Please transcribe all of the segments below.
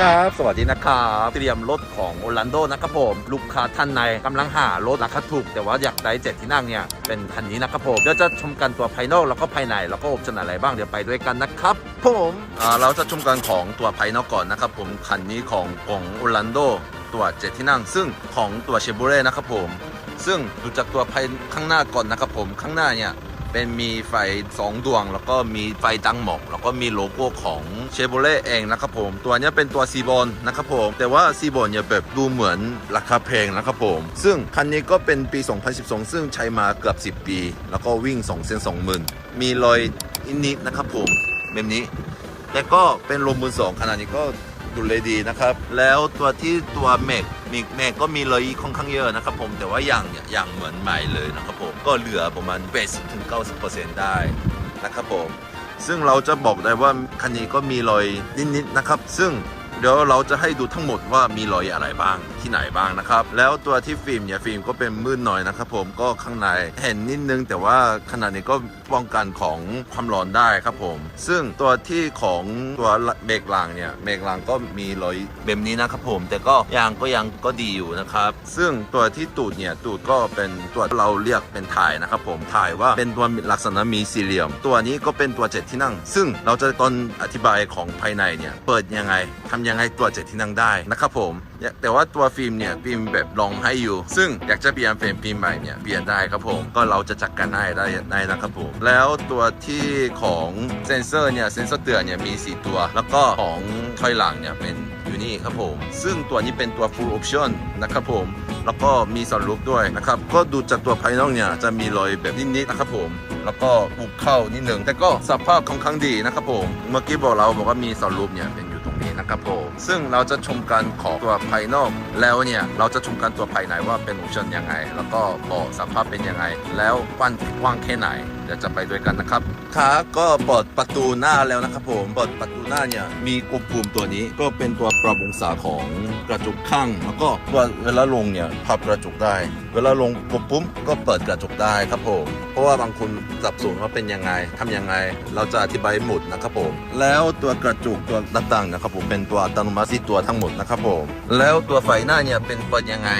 ครับ สวัสดีนะครับ เตรียมรถของโอลันโดนะครับผม ลูกค้าท่านในกำลังหารถราคาถูก แต่ว่าอยากได้เจ็ดที่นั่งเนี่ย เป็นคันนี้นะครับผม เดี๋ยวจะชมกันตัวภายนอกแล้วก็ภายในแล้วก็ออปชั่นอะไรบ้างเดี๋ยวไปด้วยกันนะครับ ผมเราจะชมกันของตัวภายนอกก่อนนะครับผม คันนี้ของของโอลันโดตัวเจ็ดที่นั่ง ซึ่งของตัวเชฟโรเล่นะครับผม ซึ่งดูจากตัวภายข้างหน้าก่อนนะครับผม ข้างหน้าเนี่ย เป็นมีไฟ2ดวง แล้วก็มีไฟตั้งหมอกแล้วก็มีโลโก้ของเชฟโรเล่เองนะครับผม ตัวนี้เป็นตัวซีบอนนะครับผม แต่ว่าซีบอนเนี่ยแบบดูเหมือนราคาแพงนะครับผม ซึ่งคันนี้ก็เป็นปี 2012 ซึ่งใช้มาเกือบ 10 ปี แล้วก็วิ่ง 2 เส้น 20,000 มีรอยอินนิดนะครับผมแบบนี้แต่ก็เป็นลมมือสองขนาดนี้ก็ ดูเลยดีนะครับ แล้วตัวที่ตัวเมกมีเมกก็มีเลยค่อนข้างเยอะนะครับผมแต่ว่าอย่างอย่างเหมือนใหม่เลยนะครับผมก็เหลือประมาณ 80ถึง90%ได้นะครับผมซึ่งเราจะบอกได้ว่าคันนี้ก็มีรอยนิดๆนะครับ ซึ่ง เดี๋ยวเราจะให้ดูทั้งหมดว่ามีรอยอะไรบ้างที่ไหนบ้างนะครับ แล้วตัวที่ฟิล์มเนี่ยฟิล์มก็เป็นมืดหน่อยนะครับผมก็ข้างในเห็นนิดนึง แต่ว่าขนาดนี้ก็ป้องกันของความร้อนได้ครับผม ซึ่งตัวที่ของตัวเบรกหลังเนี่ยเบรกหลังก็มีรอยแบบนี้นะครับผม แต่ก็ยางก็ยังก็ดีอยู่นะครับ ซึ่งตัวที่ตูดเนี่ยตูดก็เป็นตัวเราเรียกเป็นถ่ายนะครับผมถ่ายว่าเป็นตัวลักษณะมีสี่เหลี่ยม ตัวนี้ก็เป็นตัวเจ็ดที่นั่ง ซึ่งเราจะตอนอธิบายของภายในเนี่ยเปิดยังไงทำยังไงตัวเจ็ดที่นั่งได้นะครับผม แต่ว่าตัวฟิล์มเนี่ยฟิล์มแบบลองให้อยู่ ซึ่งอยากจะเปลี่ยนฟิล์มฟิล์มใหม่เนี่ยเปลี่ยนได้ครับผมก็เราจะจัดการให้ได้ได้นะครับผมแล้วตัวที่ของเซนเซอร์เนี่ยเซนเซอร์เตือนเนี่ยมี 4 ตัว แล้วก็ของถอยหลังเนี่ยเป็นอยู่นี่ครับผม ซึ่งตัวนี้เป็นตัว full option นะครับผม แล้วก็มีสรุปด้วยนะครับ ก็ดูจากตัวภายนอกเนี่ย จะมีรอยแบบนิดๆนะครับผม แล้วก็ปุกเข้านิดหนึ่งแต่ก็สภาพค่อนข้างดีนะครับผม เมื่อกี้บอกเราบอกว่ามีสรุปเนี่ยเป็นอยู่ตรงนี้ นะครับผมซึ่งเราจะชมกันของตัวภายนอก แล้วเนี่ยเราจะชมกันตัวภายในว่าเป็นออปชั่นยังไง แล้วก็บอสภาพเป็นยังไง แล้วกว้างกว้างแค่ไหนเดี๋ยวจะไปด้วยกันนะครับขาก็เปิดประตูหน้าแล้วนะครับผมเปิดประตูหน้าเนี่ยมีกดปุ่มตัวนี้ก็เป็นตัวปรับองศาของกระจกข้าง แล้วก็ตัวเวลาลงเนี่ยพับกระจกได้ เวลาลงกดปุ่มก็เปิดกระจกได้ครับผมเพราะว่าบางคนสับสนว่าเป็นยังไงทำยังไง เราจะอธิบายหมดนะครับผมแล้วตัวกระจกตัวหนาต่างนะครับผมเป็นตัวอัตโนมัติที่ตัวทั้งหมดนะครับผม แล้วตัวไฟหน้าเนี่ยเป็นเปิดยังไง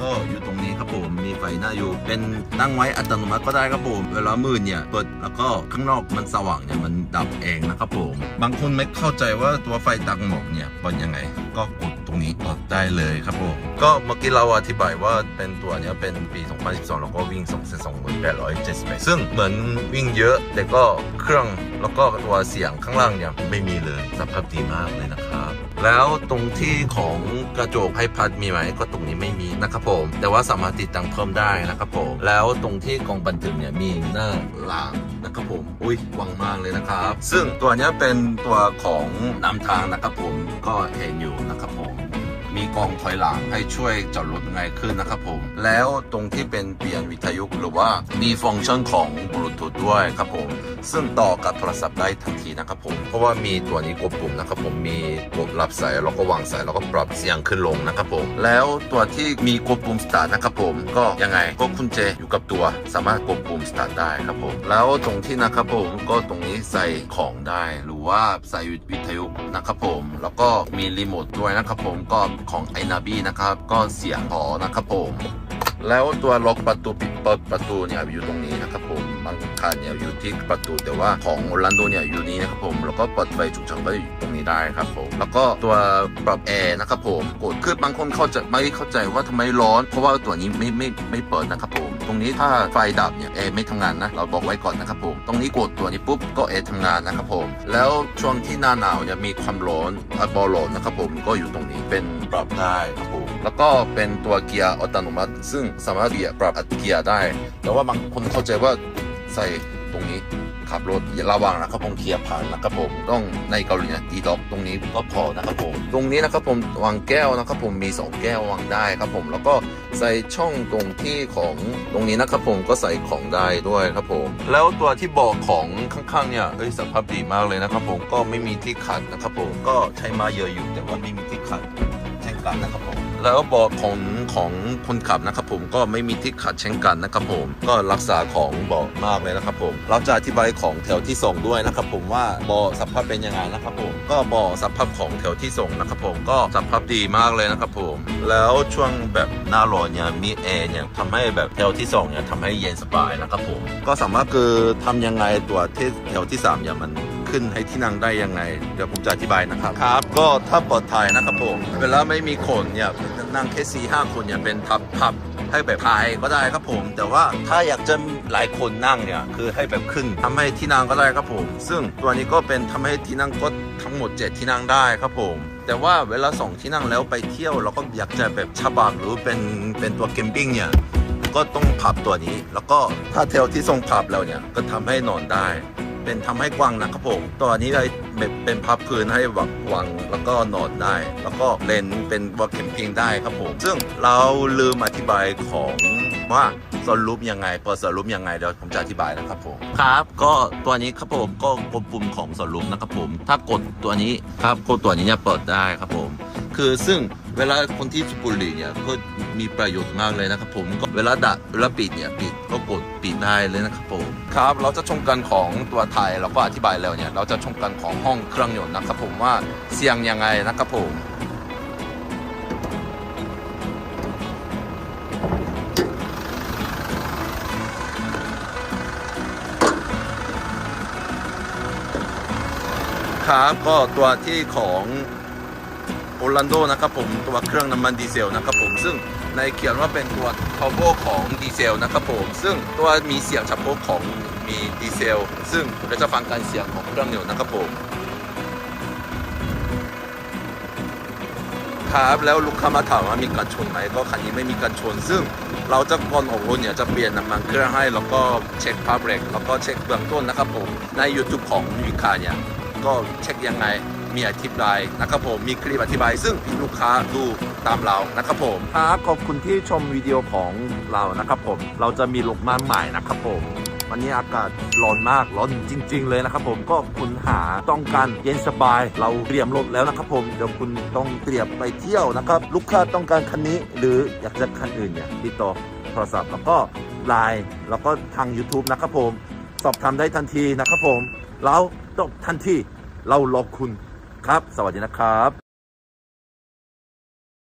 ก็อยู่ตรงนี้ครับผมมีไฟหน้าอยู่ เป็นตั้งไว้อัตโนมัติก็ได้ครับผมเวลามืดเนี่ยเปิดแล้วก็ข้างนอกมันสว่างเนี่ยมันดับเองนะครับผม บางคนไม่เข้าใจว่าตัวไฟตักหมอกเนี่ยเปิดยังไง ก็กด รงนี้กได้เลยครับผมก็เมื่อกี้เราอธิบายว่าเป็นตัวเนี้ยเป็นปี 2012 แล้วก็วิ่ง 2 2 878ซึ่งเหมือนวิ่งเยอะแต่ก็เครื่องแล้วก็ตัวเสียงข้างล่างเนี่ยไม่มีเลยสภาพดีมากเลยนะครับ แล้วตรงที่ของกระจกให้พัดมีไหมก็ตรงนี้ไม่มีนะครับผม แต่ว่าสามารถติดตั้งเพิ่มได้นะครับผม แล้วตรงที่กองบันทึกเนี่ยมีหน้าหลังนะครับผมอุ้ยวังมากเลยนะครับ ซึ่งตัวนี้เป็นตัวของนำทางนะครับผมก็เห็นอยู่นะครับผม กล้องถอยหลังให้ช่วยจอดรถง่ายขึ้นนะครับผม แล้วตรงที่เป็นเปลี่ยนวิทยุหรือว่ามีฟังก์ชันของบลูทูธด้วยครับผม ซึ่งต่อกับโทรศัพท์ได้ทันทีนะครับผม เพราะว่ามีตัวนี้กดปุ่มนะครับผมมีกดรับสายแล้วก็วางสายแล้วก็ปรับเสียงขึ้นลงนะครับผม แล้วตัวที่มีกดปุ่ม start นะครับผมก็ยังไงก็กุญแจอยู่กับตัว สามารถกดปุ่ม start ได้ครับผม แล้วตรงที่นะครับผมก็ตรงนี้ใส่ของได้หรือว่าใส่วิทยุนะครับผม แล้วก็มีรีโมทด้วยนะครับผมก็ของไอนาบีนะครับก็เสียงพอนะครับผมแล้วตัวล็อกประตูปิดเปิดประตูเนี่ยอยู่ตรงนี้นะครับผมบางคันเนี่ยอยู่ที่ประตูแต่ว่าของโอรันโดเนี่ยอยู่นี้นะครับผมแล้วก็เปิดไฟฉุกเฉินก็อยู่ตรงนี้ได้ครับผมแล้วก็ตัวปรับแอร์นะครับผมกดคือบางคนเข้าใจไม่เข้าใจว่าทำไมร้อน เพราะว่าตัวนี้ไม่ไม่ไม่เปิดนะครับผม ตรงนี้ถ้าไฟดับเนี่ยแอร์ไม่ทำงานนะเราบอกไว้ก่อนนะครับผมตรงนี้กดตัวนี้ปุ๊บก็แอร์ทำงานนะครับผมแล้วช่วงที่หน้าหนาวเนี่ยมีความร้อนอบอลร้อนนะครับผมก็อยู่ตรงนี้เป็นปรับได้ครับผมแล้วก็เป็นตัวเกียร์อัตโนมัติ ซึ่งสามารถเกียร์ปรับเกียร์ได้ แต่ว่าบางคนเข้าใจว่าใส่ตรงนี้ ขับรถอย่าระวังนะครับผมเกียร์ผ่านนะครับผมต้องในเกาหลีเนี่ยดีด็อกตรงนี้ก็พอนะครับผมตรงนี้นะครับผมวางแก้วนะครับผมมี 2 แก้ววางได้ครับผมแล้วก็ใส่ช่องตรงที่ของตรงนี้นะครับผมก็ใส่ของได้ด้วยครับผม แล้วตัวที่เบอกของข้างๆเนี่ยเอ้ยสภาพดีมากเลยนะครับผมก็ไม่มีที่ขัดนะครับผมก็ใช้มาเยอะอยู่แต่ว่าไม่มีที่ขัดเช่นกันนะครับผม แล้วเบาะของของคนขับนะครับผมก็ไม่มีที่ขัดเช่นกันนะครับผมก็รักษาของเบาะมากเลยนะครับผมเราจะอธิบายของแถวที่ส่งด้วยนะครับผมว่าเบาะสภาพเป็นยังไงนะครับผมก็เบาะสภาพของแถวที่ส่งนะครับผมก็สภาพดีมากเลยนะครับผมแล้วช่วงแบบหน้าร้อนเนี่ยมีแอร์เนี่ยทำให้แบบแถวที่ส่งเนี่ยทำให้เย็นสบายนะครับผมก็สามารถคือทำยังไงตัวที่แถวที่สามเนี่ยมัน ขึ้นให้ที่นั่งได้ยังไง เดี๋ยวผมจะอธิบายนะครับครับ ก็ถ้าปลอดภัยนะครับผม เวลาไม่มีคนเนี่ยนั่งแค่สี่ห้าคนเนี่ยเป็นพับพับให้แบบพายก็ได้ครับผม แต่ว่าถ้าอยากจะหลายคนนั่งเนี่ยคือให้แบบขึ้นทำให้ที่นั่งก็ได้ครับผม ซึ่งตัวนี้ก็เป็นทำให้ที่นั่งก็ทั้งหมด 7 ที่นั่งได้ครับผมแต่ว่าเวลาสองที่นั่งแล้วไปเที่ยวเราก็อยากจะแบบฉบับหรือเป็นเป็นตัวแคมปิ้งเนี่ยก็ต้องพับตัวนี้ แล้วก็ถ้าเทลที่ทรงพับแล้วเนี่ยก็ทำให้นอนได้ เป็นทำให้กว้างนะครับผมตัวนี้ได้เป็นพับพื้นให้แบบวางแล้วก็นอนได้ แล้วก็เลนเป็นว่าแคมปิ้งได้ครับผม ซึ่งเราลืมอธิบายของว่า สรุปยังไงพอสรุปยังไงเดี๋ยวผมจะอธิบายนะครับผมครับ ก็ตัวนี้ครับผมก็กดปุ่มของสรุปนะครับผม ถ้ากดตัวนี้ครับกดตัวนี้เนี่ยเปิดได้ครับผม คือซึ่งเวลาคนที่สูบบุหรี่เนี่ยก็มีประโยชน์มากเลยนะครับผมก็เวลาดับเวลาปิดเนี่ยปิดก็กดปิดได้เลยนะครับผมครับ เราจะชมกันของตัวไทยเราก็อธิบายแล้วเนี่ยเราจะชมกันของห้องเครื่องยนต์นะครับผมว่าเสียงยังไงนะครับผม ครับก็ตัวที่ของโอลันโดนะครับผมตัวเครื่องน้ำมันดีเซลนะครับผมซึ่งในเขียนว่าเป็นตัว turbo ของดีเซลนะครับผมซึ่งตัวมีเสียงเฉพาะของมีดีเซล ซึ่งเราจะฟังการเสียงของเครื่องอยู่นะครับผมครับแล้วลูกค้ามาถามว่ามีการชนไหมก็คันนี้ไม่มีการชน ซึ่งเราจะก่อนออกรถเนี่ยจะเปลี่ยนน้ำมันเครื่องให้แล้วก็เช็คพาร์เบรกแล้วก็เช็คเบื้องต้นนะครับผมใน YouTube ของยูคาเนี่ย ก็เช็คยังไงมีอธิบายนะครับผมมีคลิปอธิบาย ซึ่งลูกค้าดูตามเรานะครับผมครับขอบคุณที่ชมวิดีโอของเรานะครับผมเราจะมีลงมาใหม่นะครับผมวันนี้อากาศร้อนมากร้อนจริง ๆ เลยนะครับผมก็คุณหาต้องการเย็นสบาย เราเตรียมรถแล้วนะครับผมเดี๋ยวคุณต้องเตรียมไปเที่ยวนะครับ ลูกค้าต้องการคันนี้ หรืออยากจะคันอื่นเนี่ยติดต่อโทรศัพท์แล้วก็ไลน์แล้วก็ทาง YouTube นะครับผม สอบถามได้ทันทีนะครับผมเราตบทันที เรารอคุณครับ สวัสดีนะครับ